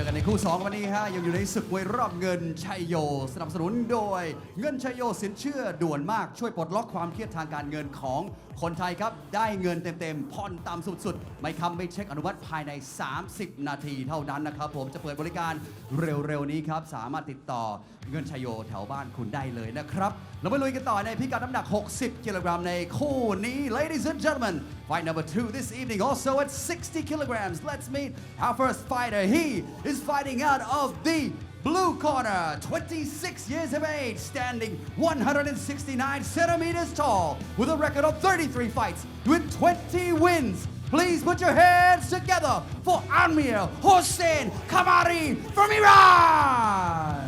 จอกันในคู่ 2 วันนี้ฮะยังอยู่ในศึกมวยรอบเงินชัยโย สนับสนุนโดย เงินชัยโยสินเชื่อด่วนมากช่วยปลดล็อกความเครียดทางการเงินของ คนไทยครับ ได้เงินเต็มๆผ่อนต่ำสุดๆ ไม่คำไม่เช็คอนุมัติภายใน 30 นาทีเท่านั้นนะครับผมจะเปิดบริการเร็วๆนี้ครับ สามารถติดต่อเงินชัยโยแถวบ้านคุณได้เลยนะครับ เราไปลุยกันต่อในพิกัดน้ำหนัก 60 กิโลกรัมในคู่นี้ ladies and gentlemen fight number two this evening also at 60 kilograms let's meet our first fighter he is fighting out of the Blue corner, 26 years of age, standing 169 centimeters tall, with a record of 33 fights with 20 wins. Please put your hands together for Amir Hossein Kamari from Iran.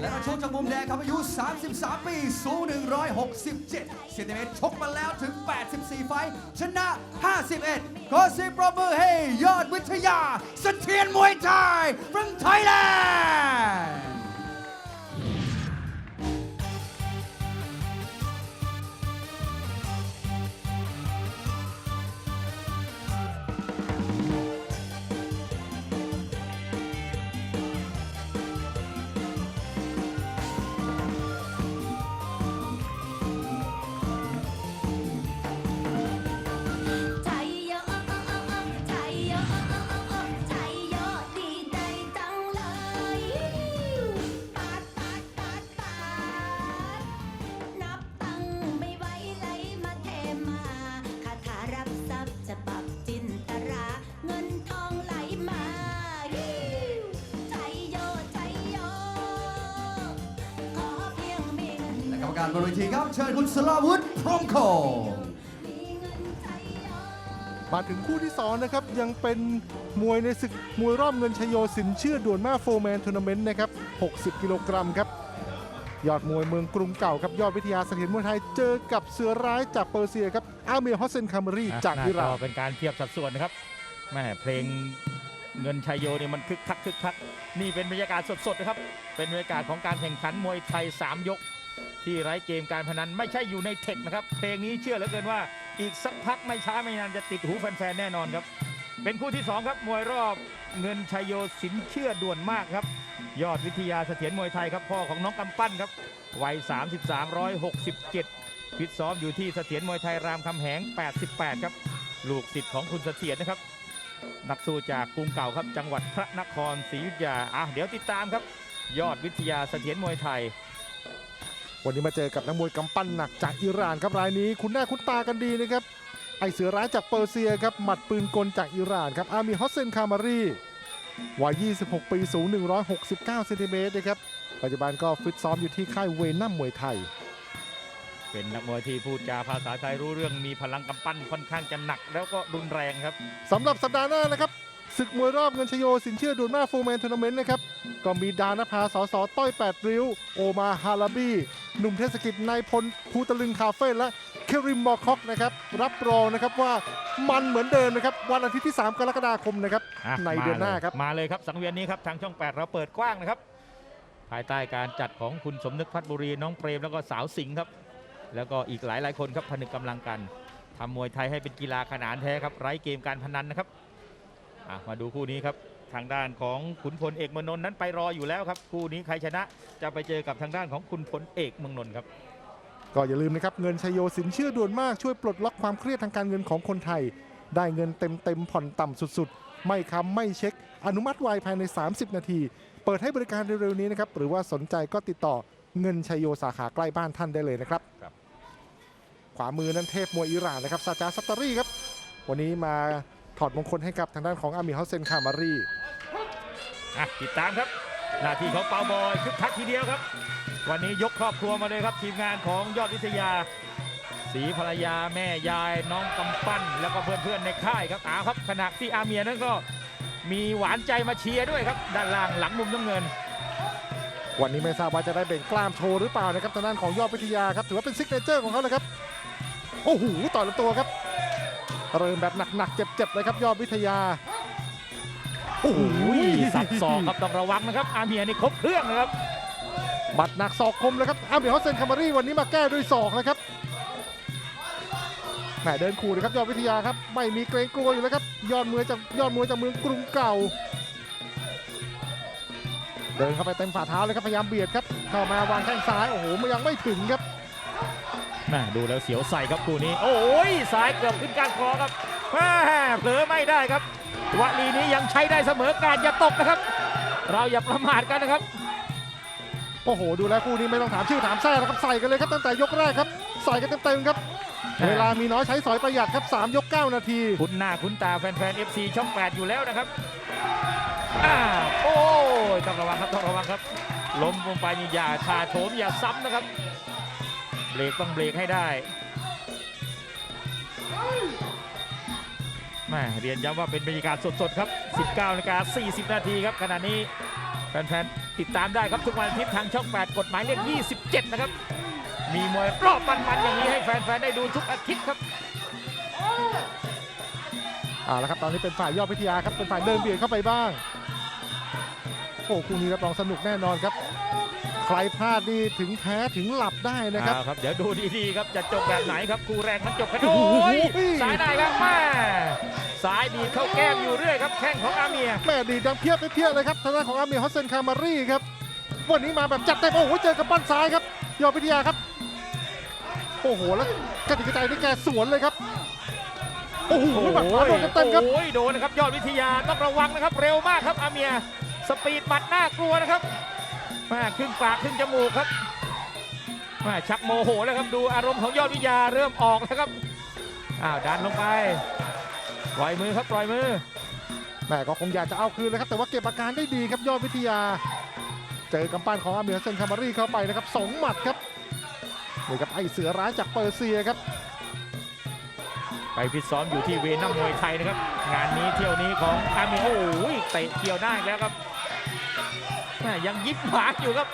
และรานักชกจากมุมแดงครับอายุ 33 ปีสูง 167เซนติเมตรชกมาแล้วถึง 84 ไฟชนะ 51 ขอเสียงปรบมือให้ยอดวิทยาเสถียรมวยไทย from Thailand รรมการบนเวทีครับ เชิญคุณสลาวุฒิพรหมโคงมีเงินไทยโยมาถึงคู่ที่ 2 นะครับ ยังเป็นมวยในศึกมวยรอบเงินชโยสินเชื่อด่วนมากโฟร์แมนทัวร์นาเมนต์นะครับ 60 กิโลกรัมครับ ยอดมวยเมืองกรุงเก่าครับ ยอดวิทยาเสถียรมวยไทยเจอกับเสือร้ายจากเปอร์เซียครับ อาเมียฮอสเซนคามารีจากหน้อิหร่าจนเป็นการเทียบสัดส่วนนะครับแม่เพลงเงินชัยโยเนี่ยมันคึกคักคึกคักนี่เป็นบรรยากาศสดๆนะครับ เป็นบรรยากาศของการแข่งขันมวยไทย 3 ยก ที่ไร้เกมการพนันไม่ใช่อยู่ในเทคนะครับ เพลงนี้เชื่อเหลือเกินว่า อีกสักพักไม่ช้าไม่นานจะติดหูแฟนๆแน่นอนครับ เป็นคู่ที่ 2 ครับ มวยรอบเงินชัยโยสินเชื่อด่วนมากครับ ยอดวิทยาเสถียรมวยไทยครับพ่อของน้องกำปั้นครับวัย 33 167ฟิตซ้อมอยู่ที่เสถียรมวยไทยรามคำแหง 88 ครับ ลูกศิษย์ของคุณเสถียรนะครับนักสู้จากกรุงเก่าครับจังหวัดพระนครศรีอยุธยาอะเดี๋ยวติดตามครับ ยอดวิทยาเสถียรมวยไทย วันนี้มาเจอกับนักมวยกำปั้นหนักจากอิหร่านครับรายนี้ คุณหน้าคุณตากันดีนะครับ ไอเสือร้ายจากเปอร์เซียครับหมัดปืนกลจากอิหร่านครับอามีฮอสเซนคามารีวัย 26 ปีสูง 169เซนติเมตรนะครับปัจจุบันก็ฟิตซ้อมอยู่ที่ค่ายเวนัมมวยไทย เป็นนักมวยที่พูดจาภาษาไทยรู้เรื่องมีพลังกำปั้นค่อนข้างจะหนักแล้วก็รุนแรงครับสำหรับสัปดาห์หน้านะครับ ศึกมวยรอบเงินชโยสินเชื่อดูนมาฟูลแมนทัวร์นาเมนต์นะครับ ก็มีดานภาสอสอต้อย 8 ริ้ว โอมาฮาลาบีหนุ่มเทศกิจนายพลภูตะลึงคาเฟ่และเคริมมอร์คอกนะครับ รับรองนะครับว่ามันเหมือนเดิมนะครับ วันอาทิตย์ที่ 3 กรกฎาคมนะครับ อะในเดือนหน้าครับ มาเลยครับสังเวียนนี้ครับทางช่อง 8 เราเปิดกว้างนะครับ ภายใต้การจัดของคุณสมนึกพัฒบุรีน้องเปรมแล้วก็สาวสิงห์ครับ แล้วก็อีกหลายหลายๆคนครับผนึกกำลังกันทำมวยไทยให้เป็นกีฬาขนานแท้ครับไร้เกมการพนันนะครับ อะมาดูคู่นี้ครับทางด้านของขุนพลเอกเมืองนนท์นั้นไปรออยู่แล้วครับคู่นี้ใครชนะจะไปเจอกับทางด้านของคุณพลเอกเมืองนนท์ครับ ก็อย่าลืมนะครับเงินชโยสินเชื่อด่วนมากช่วยปลดล็อกความเครียดทางการเงินของคนไทย ได้เงินเต็มเต็มๆผ่อนต่ำสุดๆ ไม่ค้ำไม่เช็ค อนุมัติไวภายใน 30 นาที เปิดให้บริการเร็วๆนี้นะครับหรือว่าสนใจก็ติดต่อเงินชโยสาขาใกล้บ้านท่านได้เลยนะครับครับขวามือนั้นเทพมวยอิหร่านนะครับซาจาซัตตารีครับวันนี้มา ถอดมงคลให้กับทางด้านของอามีเฮาเซนคามารีอะติดตามครับ หน้าที่ของเปาบอยคึกคักทีเดียวครับ วันนี้ยกครอบครัวมาเลยครับ ทีมงานของยอดวิทยาสีภรรยาแม่ยายน้องกำปั้น แล้วก็เพื่อนๆในค่ายครับเอาครับขณะที่อาเมียนั้นก็มีหวานใจมาเชียร์ด้วยครับ ด้านล่างหลังมุมน้ำเงิน วันนี้ไม่ทราบว่าจะได้เบ่งกล้ามโชว์หรือเปล่านะครับทางด้านของยอดวิทยาครับถือว่าเป็นซิกเนเจอร์ของเขาเลยครับโอ้โหต่อยลำตัวครับ เริ่มแบบหนักๆเจ็บๆเลยครับยอดวิทยาโอ้โหอุ้ยสับศอกครับต้องระวังนะครับ อาเมียนี่ครบเครื่องนะครับหมัดหนักศอกคมเลยครับอาเมียฮอสเซนคามารีวันนี้มาแก้ด้วยศอกนะครับแหมเดินขู่นะครับยอดวิทยาครับไม่มีเกรงกลัวอยู่แล้วครับยอดมวยจากยอดมวยจากเมืองกรุงเก่า เดินเข้าไปเต็มฝ่าเท้าเลยครับพยายามเบียดครับเข้ามาวางแข้งซ้ายโอ้โหมันยังไม่ถึงครับ น่าดูแล้วเสียวใส่ครับคู่นี้ โอ้ยซ้ายเกือบขึ้นก้านคอครับแม่เผลอไม่ได้ครับวลีนี้ยังใช้ได้เสมอการอย่าตกนะครับ เราอย่าประมาทกันนะครับ โอ้โห ดูแล้วคู่นี้ไม่ต้องถามชื่อถามแท้แล้วครับใส่กันเลยครับตั้งแต่ยกแรกครับ ใส่กันเต็มๆครับอ่าเวลามีน้อยใช้สอยประหยัดครับ3ยก 9 นาที คุ้นหน้าคุ้นตาแฟนๆ FC ช่อง 8 อยู่แล้วนะครับอ่าโอ้ยต้องระวังครับต้องระวังครับ ล้มลงไปนี่อย่าชาโถมอย่าซ้ำนะครับ เบรกต้องเบรกให้ได้แม่เรียนย้ำว่าเป็นบรรยากาศสดๆครับ 19นาฬิกา40 นาทีครับขณะนี้แฟนๆ ติดตามได้ครับทุกวันอาทิตย์ทางช่อง 8 กฎหมายเลข27 นะครับ มีมวยรอบมันๆ อย่างนี้ให้แฟนๆ ได้ดูทุกอาทิตย์ครับเอาละครับตอนนี้เป็นฝ่ายยอดวิทยาครับเป็นฝ่ายเดินเบียดเข้าไปบ้างโอ้คู่นี้รับรองสนุกแน่นอนครับ รพลาดนี่ถึงแพ้ถึงหลับได้นะครับ เอาครับ เดี๋ยวดูดีๆครับจะจบแบบไหนครับคู่แรกมันจบกันโอ้โอ้โหยสายได้ครับแม่สายดีดเข้าแก้มอยู่เรื่อยครับแข้งของอาเมีย แม่ดีดดังเพียบเพียบเลยครับทางด้านของอาเมียฮอสเซนคามารีครับวันนี้มาแบบจัดเต็มโอ้โหเจอกับปั้นซ้ายครับยอดวิทยาครับ โอ้โหแล้วกระติกกระใจนี่แกสวนเลยครับโอ้โหหมัดขวาโดนเต็มๆครับ โอ้ยโดนนะครับยอดวิทยาต้องระวังนะครับเร็วมากครับอาเมีย สปีดหมัดน่ากลัวนะครับ แม่ขึ้นปากขึ้นจมูกครับแม่ชักโมโหแล้วครับดูอารมณ์ของยอดวิทยาเริ่มออกแล้วครับอ้าวดันลงไป ปล่อยมือครับปล่อยมือแม่ก็คงอยากจะเอาคืนเลยครับ แต่ว่าเก็บอาการได้ดีครับยอดวิทยา เจอกำปั้นของอาเมียเซนคามารีเข้าไปนะครับสองหมัดครับนี่ครับไอเสือร้ายจากเปอร์เซียครับ ไปฟิตซ้อมอยู่ที่เวนัมมวยไทยนะครับ งานนี้เที่ยวนี้ของอาเมียโอ้ยเตะเกี่ยวได้อีกแล้วครับ แม่ยังยิบหมาอยู่ครับ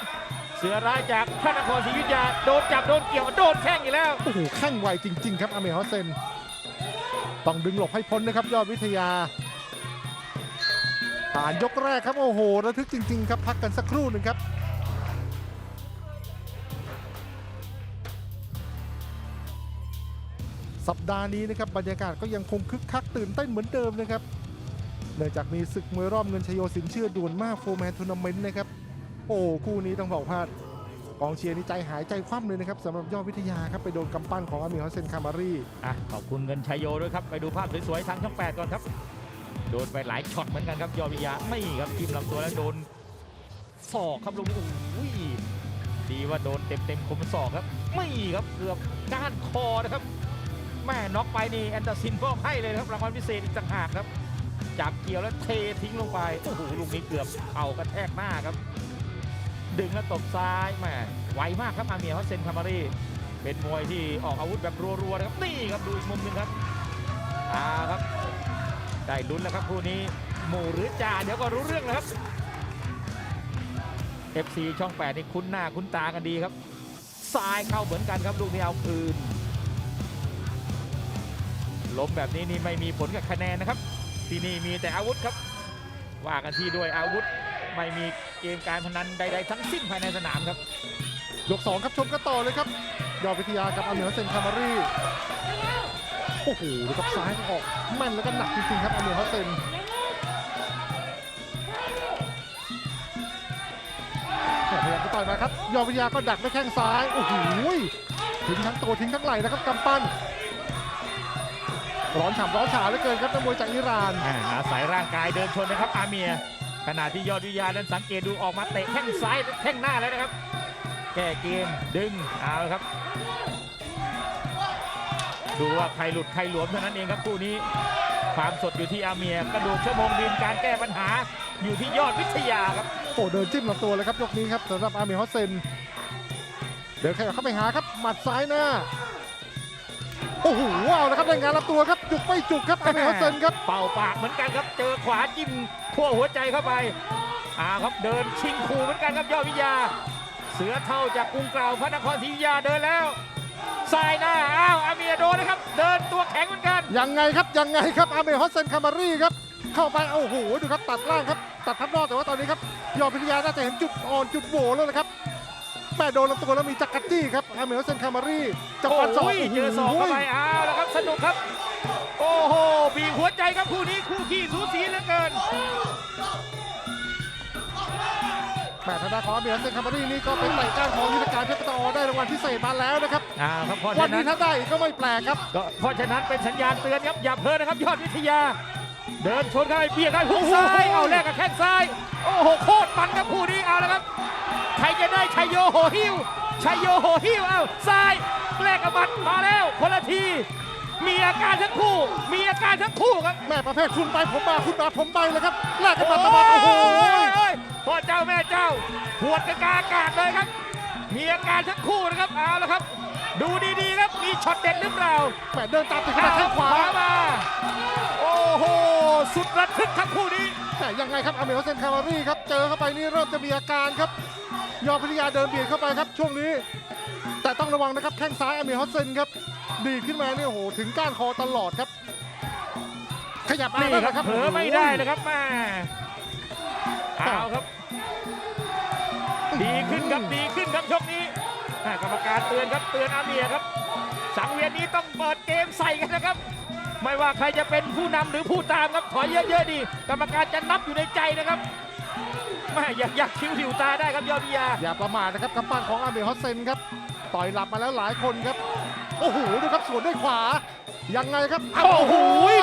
เสือร้ายจากพระนครศรีอยุธยาโดนจับโดนเกี่ยวโดนแข้งอีกแล้ว โอ้โหแข้งไวจริง ๆ ครับอาเมฮอสเซนต้องดึงหลบให้พ้นนะครับ ยอดวิทยาผ่านยกแรกครับ โอ้โหระทึกจริง ๆ ครับพักกันสักครู่หนึ่งครับสัปดาห์นี้นะครับบรรยากาศก็ยังคงคึกคักตื่นเต้นเหมือนเดิมนะครับ เนื่องจากมีศึกมวยรอบเงินชโยสินเชื่อด่วนมากโฟร์แมนทัวร์นาเมนต์นะครับโอ้คู่นี้ต้องบอกว่ากองเชียร์นี่ใจหายใจคว่ำเลยนะครับสำหรับยอดวิทยาครับไปโดนกำปั้นของอามีฮอสเซนคามารีอะขอบคุณเงินชยโยด้วยครับ ไปดูภาพสวยๆทางช่องแปดก่อนครับ โดนไปหลายช็อตเหมือนกันครับยอดวิทยาไม่ครับจิ้มลำตัวแล้วโดนศอกครับลงนี้โอ้ยดีว่าโดนเต็มๆคมศอกครับ ไม่ครับเกือบก้านคอนะครับแม่น็อกไปนี่แอนเดอร์ซินก็ให้เลยครับรางวัลพิเศษอีกต่างหากครับ จับเกี่ยวแล้วเททิ้งลงไปโอ้โหลูกนี้เกือบเข่ากระแทกหน้าครับ ดึงแล้วตบซ้ายแม่ไวมากครับอาเมียฮอสเซนคามารีเป็นมวยที่ออกอาวุธแบบรัวๆนะครับนี่ครับดูอีกมุมหนึ่งครับอ่าครับ ได้ลุ้นแล้วครับคู่นี้ หมู่หรือจ่าเดี๋ยวก็รู้เรื่องแล้วครับ FC ช่อง 8 นี่คุ้นหน้าคุ้นตากันดีครับซ้ายเข้าเหมือนกันครับลูกนี้เอาคืนล้มแบบนี้นี่ไม่มีผลกับคะแนนนะครับ ที่นี่มีแต่อาวุธครับ ว่ากันที่ด้วยอาวุธไม่มีเกมการพนันใด ๆ ทั้งสิ้นภายในสนามครับ ยก2ครับชมกันต่อเลยครับ ยอดวิทยากับอาเมียฮอเซนคามารีโอ้โหดูครับซ้ายออกแม่นแล้วก็หนักจริงๆครับอาเมียฮอสเซนพยายามจะต่อยมาครับ ยอดวิทยาก็ดักด้วยแข้งซ้าย โอ้โหทิ้งทั้งตัวทิ้งทั้งไหล่นะครับกำปั้น ร้อนฉ่ำร้อนฉาเหลือเกินครับนักมวยจากอิหร่าน อ่าอาศัยร่างกายเดินชนนะครับอาเมีย ขณะที่ยอดวิทยานั้นสังเกตดูออกมาเตะแข้งซ้ายแข้งหน้าแล้วนะครับ แก้เกมดึงเอาละครับ ดูว่าใครหลุดใครหลวมเท่านั้นเองครับคู่นี้ ความสดอยู่ที่อาเมีย กระดูกชั่วโมงบินการแก้ปัญหาอยู่ที่ยอดวิทยาครับ โอ้เดินจิ้มลำตัวเลยครับยกนี้ครับสำหรับอาเมียฮอสเซน เดินขยับเข้าไปหาครับ หมัดซ้ายหน้า โอ้โหเอาละครับได้งานรับตัวครับ จุกไม่จุกครับอาเมฮัสเซนครับเป่าปากเหมือนกันครับ เจอขวาจิ้มขั้วหัวใจเข้าไปอ่าครับเดินชิงขู่เหมือนกันครับยอดวิทยา เสือเท่าจากกรุงเกล่าวพระนครศรีอยุธยาเดินแล้วซ้ายหน้าอ้าวอาเมียโดนนะครับ เดินตัวแข็งเหมือนกันยังไงครับยังไงครับอาเมฮัสเซนคามารีครับเข้าไปโอ้โหดูครับตัดล่างครับตัดพับนอกแต่ว่าตอนนี้ครับยอดพิทยาน่าจะเห็นจุดอ่อนจุดโหว่แล้วนะครับแม่โดนลำตัวแล้วมีจักรจี้ครับอาเมฮัสเซนคามารีจะฟันศอกโอ้ยเจอศอกเข้าไปอ้าวแล้วครับสนุกครับ โอ้โหบีบหัวใจครับคู่นี้คู่ขี้สูสีเหลือเกินแม่ทางด้านของอาเมฮัสเซนคามารีนี่ก็เป็นไต่ก้านของยุทธการเพชรปตอได้รางวัลพิเศษมาแล้วนะครับอ่าครับเพราะวัฉะนนั้นี้นถ้าได้อีกก็ไม่แปลกครับ ก็เพราะฉะนั้นเป็นสัญญาณเตือนครับอย่าเพลินนะครับ ยอดวิทยา เดินชนเข้าไปเบียดเข้าไปหุกซ้ายเอาแลกกับแข้งซ้าย โอ้โหโคตรมันครับคู่นี้เอาแล้วครับใครจะได้ชัยโยโหหิวชัยโยโหหิวเอาซ้ายแลกกับหมัดมาแล้วคนละที มีอาการทั้งคู่ มีอาการทั้งคู่ครับแม่ประเภทคุณไปผมมาคุณมาผมไปเลยครับแลกกันโอ้มาตะบัดโอ้โหยพ่อเจ้าแม่เจ้าหวดกระกาอากาศเลยครับ มีอาการทั้งคู่นะครับเอาแล้วครับ ดูดีๆครับมีช็อตเด็ดหรือเปล่าแม่เดินตามติดขนาดแข้งขวามา โอ้โหสุดระทึกครับคู่นี้แต่ยังไงครับอเมริกาเซนคาร์รีครับเจอเข้าไปนี่เริ่มจะมีอาการครับ ยอดพิทยาเดินเบียดเข้าไปครับช่วงนี้ แต่ต้องระวังนะครับแข้งซ้ายอเมริกาเซนครับ ดีดขึ้นมาเนี่ยโอ้โหถึงก้านคอตลอดครับ ขยับมานี่แล้วครับนะครับเผลอไม่ได้นะครับแม่เอาครับ ดีขึ้นครับดีขึ้นครับชกนี้แม่กรรมการเตือนครับเตือนอาเมียครับ สังเวียนนี้ต้องเปิดเกมใส่กันนะครับ ไม่ว่าใครจะเป็นผู้นำหรือผู้ตามครับถอยเยอะๆดีกรรมการจะนับอยู่ในใจนะครับแม่อยากอยากคิ้วหิวตาได้ครับยอดวิทยา อย่าประมาทนะครับกำปั้นของอาเมริกาเซนครับต่อยหลับมาแล้วหลายคนครับ โอ้โหดูครับสวนด้วยขวา ยังไงครับเาโอ้โห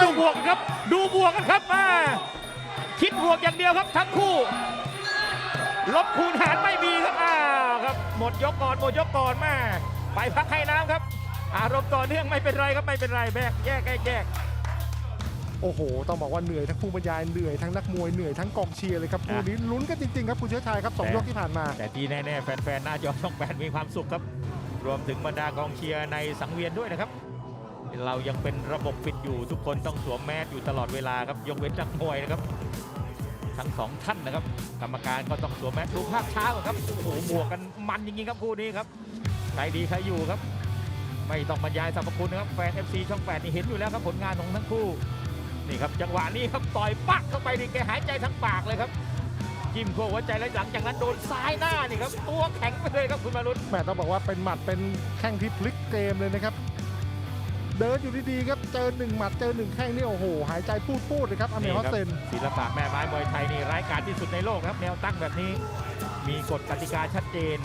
ดูบวกกันครับ ดูบวกกันครับมาคิดบวกอย่างเดียวครับทั้งคู่ลบคูณหารไม่มีครับอ้าวครับ หมดยกก่อนหมดยกก่อนมาไปพักให้น้ำครับ อารมณ์ต่อเนื่องไม่เป็นไรครับไม่เป็นไรแบกแยกแยกแยกโอ้โห ต้องบอกว่าเหนื่อยทั้งผู้บรรยายเหนื่อยทั้งนักมวยเหนื่อยทั้งกองเชียร์เลยครับคู่นี้ลุ้นกันจริงๆครับคุณเชื้อชายครับสองยกที่ผ่านมา แต่ที่แน่ๆแฟนๆหน้าจอช่องแปดมีความสุขครับ รวมถึงบรรดากองเชียร์ในสังเวียนด้วยนะครับ เรายังเป็นระบบปิดอยู่ทุกคนต้องสวมแมสอยู่ตลอดเวลาครับยกเว้นนักมวยนะครับ ทั้งสองท่านนะครับ กรรมการก็ต้องสวมแมสดูภาพช้าก่อนครับโอ้โหบวกกันมันจริงๆครับคู่นี้ครับใครดีใครอยู่ครับ ไม่ต้องบรรยายสรรพคุณนะครับแฟน FC ช่องแปดนี่เห็นอยู่แล้วครับผลงานของทั้งคู่นี่ครับจังหวะนี้ครับต่อยปักเข้าไปนี่แกหายใจทั้งปากเลยครับ จิ้มโคหัวใจแล้วหลังจากนั้นโดนซ้ายหน้านี่ครับ ตัวแข็งไปเลยครับคุณมารุตแหม่ต้องบอกว่าเป็นหมัดเป็นแข้งที่พลิกเกมเลยนะครับ เดินอยู่ดีๆครับเจอหนึ่งหมัดเจอหนึ่งแข้งนี่โอ้โห หายใจพูดพูดเลยครับอเมริกาเซนศิลปะแม่ไม้มวยไทยนี่ร้ายกาจที่สุดในโลกนะครับแนวตั้งแบบนี้ มีกฎกติกาชัดเจน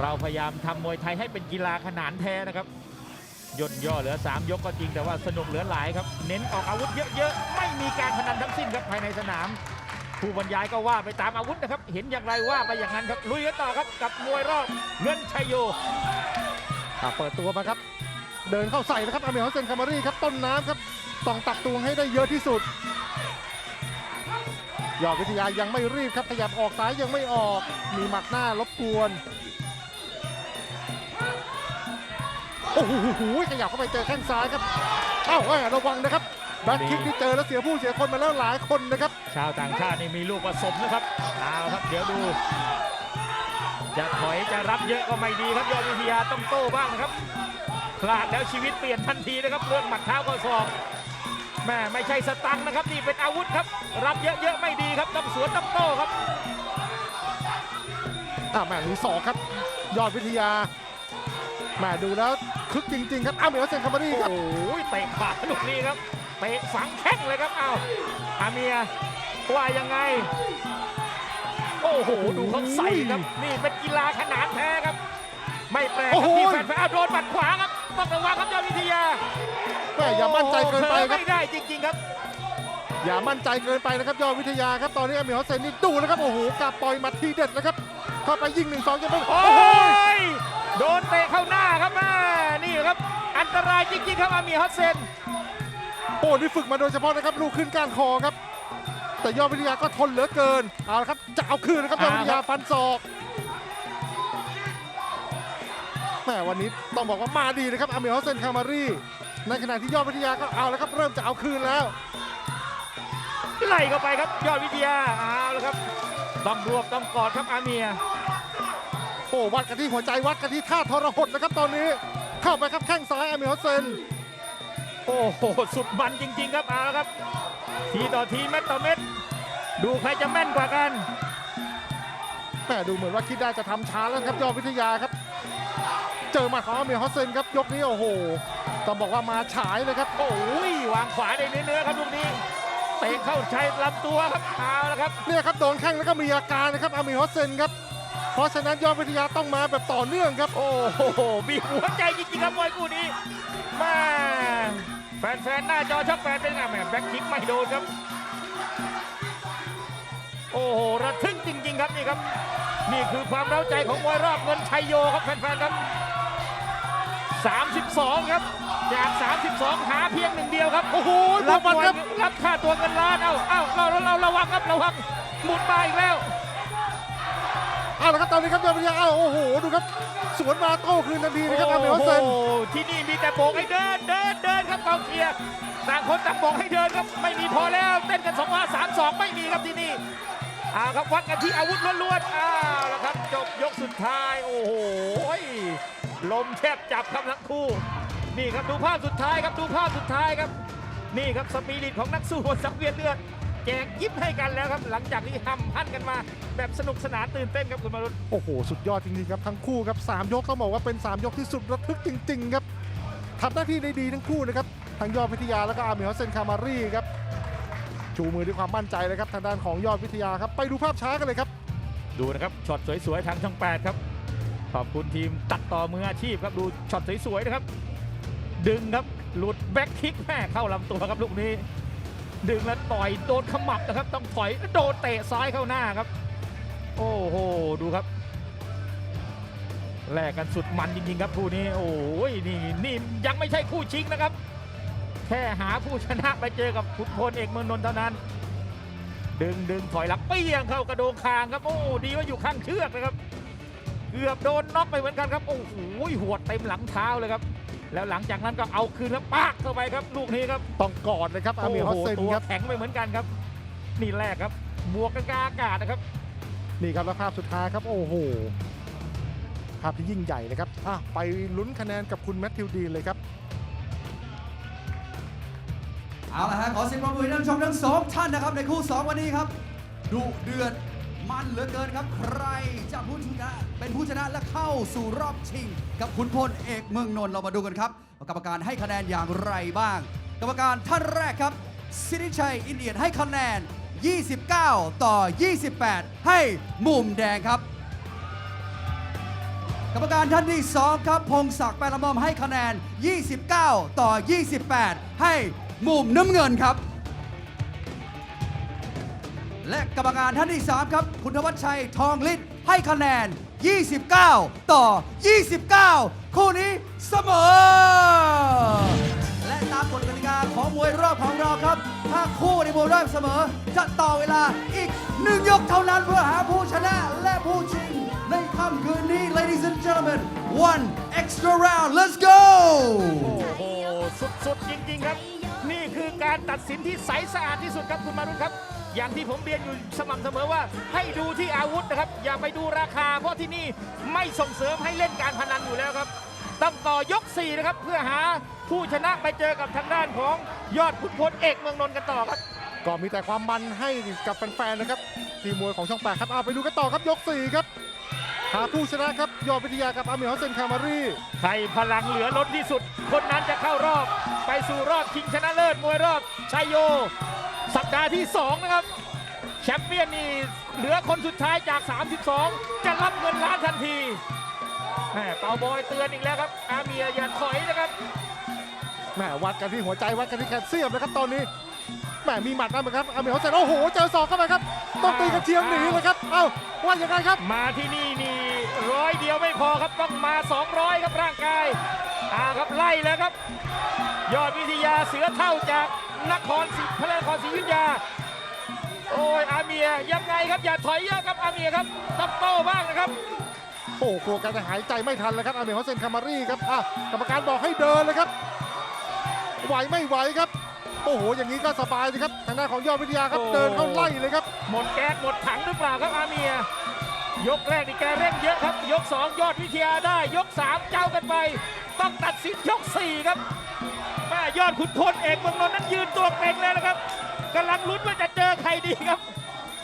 เราพยายามทำมวยไทยให้เป็นกีฬาขนานแท้นะครับย่นย่อเหลือ 3 ยกก็จริงแต่ว่าสนุกเหลือหลายครับ เน้นออกอาวุธเยอะๆ ไม่มีการพนันทั้งสิ้นครับภายในสนาม ผู้บรรยายก็ว่าไปตามอาวุธนะครับ เห็นอย่างไรว่าไปอย่างนั้นครับ ลุยกันต่อครับกับมวยรอบเงินชัยโยอะเปิดตัวมาครับ เดินเข้าใส่นะครับอเมริกาเซนคามารีครับต้นน้ำครับต้องตักตวงให้ได้เยอะที่สุดยอดวิทยายังไม่รีบครับขยับออกซ้ายยังไม่ออก มีหมัดหน้ารบกวนโอ้โหขยับเข้าไปเจอแข้งซ้ายครับเอ้าระวังนะครับ แบ็คคิกที่เจอแล้วเสียผู้เสียคนมาแล้วหลายคนนะครับ ชาวต่างชาตินี่มีลูกผสมนะครับเอาครับเดี๋ยวดู จะถอยจะรับเยอะก็ไม่ดีครับยอดวิทยาต้องโต้บ้างนะครับพลาดแล้วชีวิตเปลี่ยนทันทีนะครับเรื่องหมัดเท้าก็ศอกแม่ไม่ใช่สตังค์นะครับนี่เป็นอาวุธครับ รับเยอะๆไม่ดีครับต้องสวนต้องโต้ครับอ่าแม่มีสองครับ ยอดวิทยาแม่ดูแล้วคึกจริง ๆ ครับอ้าวเมลเซนคามารีครับโอ้ยเตะขวาลูกนี้ครับ เตะฝังแข้งเลยครับเอาอาเมียว่ายังไง โอ้โห ดูเขาใส่ครับ นี่เป็นกีฬาขนานแท้ครับ ไม่แปลกครับที่แฟนๆอ้าวโดนหมัดขวาครับ ต้องระวังครับยอดวิทยาแม่อย่ามั่นใจเกินไปโอ้โหครับ ไม่ได้จริงๆครับ อย่ามั่นใจเกินไปนะครับยอดวิทยาครับ ตอนนี้อามิฮอสเซนนี่ดูนะครับ โอ้โหกาปล่อยหมัดทีเด็ดนะครับ เข้าไปยิงหนึ่งสองจะเป็นโอ้โอ้โหยโดนเตะเข้าหน้าครับแม่นี่ครับ อันตรายจริงๆครับอามีฮอตเซน โอ้นี่ฝึกมาโดยเฉพาะนะครับลูกขึ้นก้านคอครับ แต่ยอดวิทยาก็ทนเหลือเกินเอาละครับจะเอาคืนนะครับยอดวิทยาฟันศอกแหมวันนี้ต้องบอกว่ามาดีนะครับอาเมลเซนคามารีในขณะที่ยอดวิทยาก็เอาแล้วครับ เริ่มจะเอาคืนแล้วไล่เข้าไปครับ ยอดวิทยาเอาแล้วครับต้องรวบต้องกอดครับอาเมียโอ้วัดกันที่หัวใจวัดกันที่ท่าทรหดนะครับตอนนี้ เข้าไปครับแข้งซ้ายอาเมลเซน โอ้โห สุดมันจริง ๆ ครับเอาละครับ ทีต่อทีเม็ดต่อเม็ด ดูใครจะแม่นกว่ากันแหมดูเหมือนว่าคิดได้จะทำช้าแล้วครับยอดวิทยาครับ เจอหมาของอาเมลฮอสเซนครับยกนี้โอ้โหต้องบอกว่ามาฉายเลยครับ โอ้ยวางขวาได้เนื้อๆครับลูกนี้เตะเข้าชายลำตัวครับเอาละครับเนี่ยครับโดนแข้งแล้วก็มีอาการนะครับอาเมลฮอสเซนครับ เพราะฉะนั้นยอดวิทยาต้องมาแบบต่อเนื่องครับ โอ้โหมีหัวใจจริงๆครับมวยคู่นี้มาแฟนๆหน้าจอช่องแฟนเป็นไงแหมแบ็คคิกไม่โดนครับ โอ้โหระทึกจริง ๆ ครับนี่ครับ นี่คือความเร้าใจของมวยรอบเงินชัยโยครับแฟนๆครับ32 ครับจาก 32 หาเพียงหนึ่งเดียวครับ โอ้โหบรัวบกมันมวยครับ รับค่าตัวเงินล้าน เอ้าเอ้าเราเราเราระวังครับ ระวังหมุนมาอีกแล้ว เอาละครับตอนนี้ครับยอดวิทยาเอาโอ้โหดูครับสวนมาโต้คืนทันทีนะครับอาเมลฮอสเซนโอ้โหที่นี่มีแต่โบกให้เดินเดินเดินครับกองเชียร์ต่างคนต่างโบกให้เดินครับไม่มีพอแล้ว เต้นกันสองว่าสามสองไม่มีครับที่นี่อ้าวครับวัดกันที่อาวุธล้วนๆอ้าวแล้วครับจบยกสุดท้ายโอ้โหลมแทบจับครับทั้งคู่ นี่ครับดูภาพสุดท้ายครับดูภาพสุดท้ายครับ นี่ครับสปิริตของนักสู้บนสังเวียนเลือด แจกยิ้มให้กันแล้วครับ หลังจากที่ห้ำหั่นกันมา แบบสนุกสนานตื่นเต้นครับคุณมารุตโอ้โห สุดยอดจริงๆครับทั้งคู่ครับสามยกต้องบอกว่าเป็น 3 ยกที่สุดระทึกจริง ๆ ครับทำหน้าที่ได้ดีทั้งคู่นะครับทั้งยอดวิทยาแล้วก็อาเมลเซนคามารีครับชูมือด้วยความมั่นใจเลยครับทางด้านของยอดวิทยาครับไปดูภาพช้ากันเลยครับ ดูนะครับช็อตสวยๆทางช่อง8ครับขอบคุณทีมตัดต่อมืออาชีพครับดูช็อตสวยๆนะครับ ดึงครับหลุดแบ็คคิกแม่เข้าลำตัวครับลูกนี้ ดึงแล้วต่อยโดนขมับนะครับ ต้องถอยโดนเตะซ้ายเข้าหน้าครับ โอ้โหดูครับแลกกันสุดมันจริงๆครับคู่นี้โอ้ยนี่นี่ยังไม่ใช่คู่ชิงนะครับ แค่หาผู้ชนะไปเจอกับขุนพลเอกเมืองนนท์เท่านั้น ดึงดึงถอยหลังเปี้ยงเข้ากระโดงคางครับโอ้ดีว่าอยู่ข้างเชือกนะครับ เกือบโดนน็อกไปเหมือนกันครับโอ้โหหัวดเต็มหลังเท้าเลยครับ แล้วหลังจากนั้นก็เอาคืนแล้วปากเข้าไปครับ ลูกนี้ครับต้องกอดเลยครับอาเมลฮอสเซนโอ้โหตัวครับแข็งไปเหมือนกันครับ นี่แรกครับบวกกันกลางอากาศนะครับ นี่ครับแล้วภาพสุดท้ายครับ โอ้โหภาพที่ยิ่งใหญ่เลยครับอะไปลุ้นคะแนนกับคุณแมทธิวดีนเลยครับเอาละฮะขอเสียงปรบมือให้ท่านผู้ชมทั้งสองท่านนะครับในคู่2วันนี้ครับดุเดือด มันเหลือเกินครับใครจะผู้ชนะเป็นผู้ชนะและเข้าสู่รอบชิง กับขุนพลเอกเมืองนนท์เรามาดูกันครับกรรมการให้คะแนนอย่างไรบ้าง กรรมการท่านแรกครับสิริชัยอินเดียนให้คะแนน 29 ต่อ 28 ให้มุมแดงครับ กรรมการท่านที่2ครับ พงศักดิ์แปรละมอมให้คะแนน 29 ต่อ 28 ให้มุมน้ำเงินครับ และกรรมการท่านที่ 3 ครับ คุณธวัชชัยทองฤทธิ์ให้คะแนน 29 ต่อ 29 คู่นี้เสมอ และตามกฎกติกาของมวยรอบของเราครับ ถ้าคู่ในมวยรอบเสมอ จะต่อเวลาอีกหนึ่งยกเท่านั้นเพื่อหาผู้ชนะและผู้ชิงในค่ำคืนนี้ ladies and gentlemen one extra round let's go โอ้โห สุดๆ จริง ๆ ครับ นี่คือการตัดสินที่ใสสะอาดที่สุดครับคุณมารุตครับ อย่างที่ผมเรียนอยู่สม่ำเสมอว่า ให้ดูที่อาวุธนะครับ อย่าไปดูราคา เพราะที่นี่ไม่ส่งเสริมให้เล่นการพนันอยู่แล้วครับต้องต่อยก4นะครับเพื่อหาผู้ชนะไปเจอกับทางด้านของยอดขุนพลเอกเมืองนนท์กันต่อครับ ก็มีแต่ความมันให้กับแฟนๆนะครับทีมมวยของช่องแปดครับเอาไปดูกันต่อครับยก4ครับหาผู้ชนะครับยอดวิทยากับอาเมลฮอสเซนคามารีใครพลังเหลือล้นที่สุด คนนั้นจะเข้ารอบ ไปสู่รอบชิงชนะเลิศมวยรอบชัยโย สัปดาห์ที่ 2 นะครับ แชมเปี้ยนนี่เหลือคนสุดท้ายจาก 32 จะรับเงินล้านทันทีแหม่เปาบอยเตือนอีกแล้วครับ อาเมียอย่าถอยนะครับแหมวัดกันที่หัวใจวัดกันที่แคลเซียมนะครับตอนนี้แหมมีหมัดนะเหมือนครับอาเมลฮอสเซนโอ้โหเจอศอกเข้าไปครับ ต้องตีกระเทียมหนีเลยครับ เอ้าว่ายังไงครับ มาที่นี่นี่ร้อยเดียวไม่พอครับต้องมา 200 ครับร่างกายอ่าครับไล่แล้วครับ ยอดวิทยาเสือเท่าจาก นครศรีพระนครศรีอยุธยา โอ้ยอาเมียยังไงครับอย่าถอยเยอะครับอาเมียครับต้องโต้บ้างนะครับ โอ้โหกลัวแกจะหายใจไม่ทันเลยครับอาเมฮอสเซนคามารีครับอะกรรมการบอกให้เดินเลยครับ ไหวไม่ไหวครับ โอ้โห อย่างนี้ก็สบายสิครับทางด้านของยอดวิทยาครับ โอ้ เดินเข้าไล่เลยครับ หมดแก๊สหมดถังหรือเปล่าครับอาเมีย ยกแรกนี่แกเร่งเยอะครับ ยก 2 ยอดวิทยาได้ ยก 3 เจ้ากันไป ต้องตัดสินยก 4 ครับแม่ ยอดขุนพลเอกเมืองนนท์นั้นยืนตัวเกรงเลยนะครับกำลังลุ้นว่าจะเจอใครดีครับ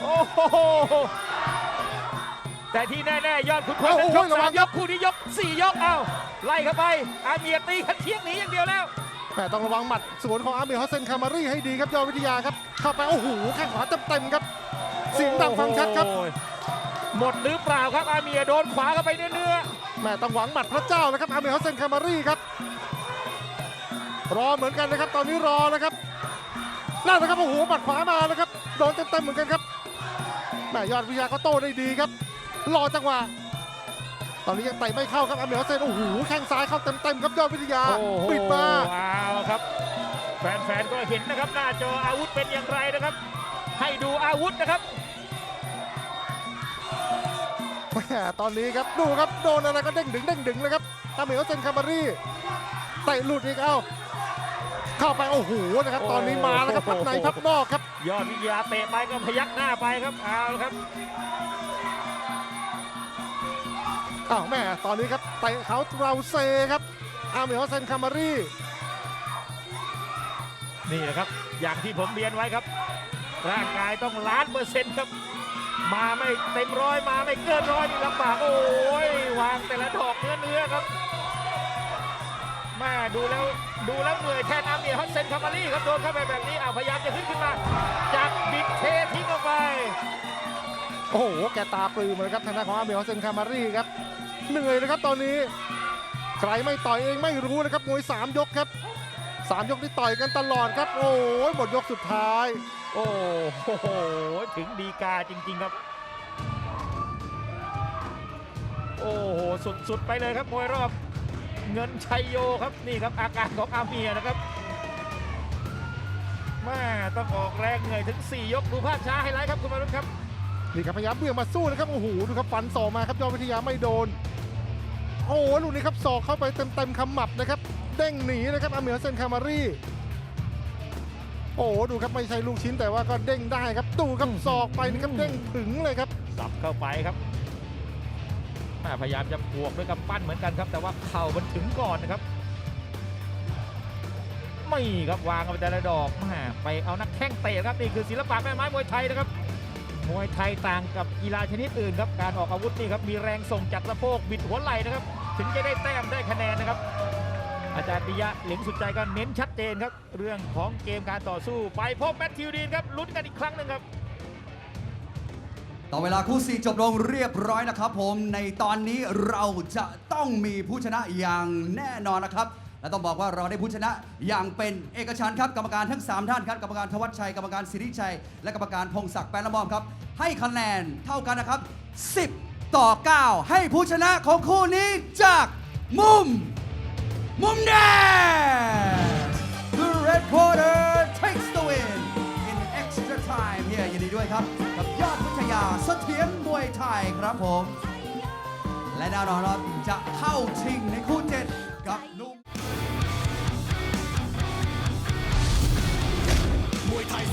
โอ้โหแต่ที่แน่ๆยอดขุนพลนั้นโอ้ยโหกระวัสางมยกคู่นี้ยก4ยกเอาไล่เข้าไปอาเมียตีขันเทียงหนีอย่างเดียวแล้วแต่ต้องระวังหมัดสวนของอาเมฮอสเซนคามารีให้ดีครับยอดวิทยาครับเข้าไปโอ้โหแข้งขวาเต็มๆครับเสียงดังฟังชัดครับโอ้ยหมดหรือเปล่าครับอาเมียโดนขวาเข้าไปเนื้อๆแม่ต้องหวังหมัดพระเจ้าแล้วครับอาเมฮอสเซนคามารีครับ รอเหมือนกันนะครับ ตอนนี้รอนะครับนั่นนะครับโอ้โหหมัดขวามาแล้วครับโดนเต็มๆเหมือนกันครับแม่ยอดวิทยาก็โต้ได้ดีครับ รอจังหวะตอนนี้ยังเตะไม่เข้าครับอาเมฮอสเซนโอ้โหแข้งซ้ายเข้าเต็มๆครับยอดวิทยาโอ้โหปิดมาเอาครับ แฟนๆก็เห็นนะครับ หน้าจออาวุธเป็นอย่างไรนะครับ ให้ดูอาวุธนะครับแม่ตอนนี้ครับดูครับโดนอะไรก็เด้งดึงเด้งดึงเลยครับอาเมฮอสเซนคามารีเตะหลุดอีกเอ้า เข้าไปโอ้โหนะครับตอนนี้มาแล้วครับพับในพับนอกครับ ยอดวิทยาเตะไปก็พยักหน้าไปครับเอาละครับอ้าวแม่ตอนนี้ครับเตะเขาเราเซครับอาเมฮอสเซนคามารีนี่แหละครับ อย่างที่ผมเรียนไว้ครับ ร่างกายต้องล้านเปอร์เซ็นต์ครับ มาไม่เต็มร้อยมาไม่เกินร้อยนี่ลำบากโอ้ยวางแต่ละดอกเนื้อเนื้อๆครับ แม่ดูแล้วดูแล้วเหนื่อยแทนอาเมียฮัสเซนคามารีครับโดนเข้าไปแบบนี้อ้าวพยายามจะขึ้นขึ้นมาจับบิดเททิ้งออกไป โอ้โห แกตาปลือมาเลยครับทางด้านของอาเมฮอสเซนคามารีครับ เหนื่อยนะครับ ตอนนี้ ใครไม่ต่อยเองไม่รู้นะครับมวยสามยกครับสามยกที่ต่อยกันตลอดครับ โอ้ยหมดยกสุดท้าย โอ้โหถึงดีกาจริง ๆครับโอ้โห สุด ๆ ไปเลยครับ มวยรอบ เงินชัยโยครับนี่ครับอาการของอาเมียนะครับแม่ต้องออกแรงเหนื่อยถึง 4 ยกดูภาพช้าไฮไลท์ครับคุณมารุตครับนี่ครับพยายามเบี่ยงมาสู้นะครับโอ้โหดูครับฟันศอกมาครับยอดวิทยาไม่โดน โอ้โหลูกนี้ครับศอกเข้าไปเต็มๆคำหมับนะครับเด้งหนีนะครับอาเมฮอสเซนคามารีโอ้โหดูครับไม่ใช่ลูกชิ้นแต่ว่าก็เด้งได้ครับดูครับศอกไปนะครับเด้งผึงเลยครับสับเข้าไปครับแม่ พยายามจะบวกด้วยกำปั้นเหมือนกันครับ แต่ว่าเข่ามันถึงก่อนนะครับ ไม่ครับวางเอาไปแต่ละดอกแมไปเอานักแข้งเตะครับนี่คือศิลปะแม่ไม้มวยไทยนะครับมวยไทยต่างกับกีฬาชนิดอื่นครับการออกอาวุธนี่ครับมีแรงส่งจากสะโพกบิดหัวไหล่นะครับ ถึงจะได้แต้มได้คะแนนนะครับ อาจารย์ปิยะเหลิงสุดใจก็เน้นชัดเจนครับ เรื่องของเกมการต่อสู้ไปพบแมทธิวดีนครับลุ้นกันอีกครั้งหนึ่งครับ ต่อเวลาคู่สี่จบลงเรียบร้อยนะครับผม ในตอนนี้เราจะต้องมีผู้ชนะอย่างแน่นอนนะครับ และต้องบอกว่าเราได้ผู้ชนะอย่างเป็นเอกฉันท์ครับกรรมการทั้ง 3 ท่านครับกรรมการทวัชชัย กรรมการสิริชัย และกรรมการพงศักดิ์แปนละมอมครับ ให้คะแนนเท่ากันนะครับ 10 ต่อ 9 ให้ผู้ชนะของคู่นี้จากมุม มุมแดง The Red Quarter takes the win in extra time เฮียยินดีด้วยครับ เสถียรมวยไทยครับผม และดาวนอนเราจะเข้าชิงในคู่เจ็ดกับนุ่มมวยไทย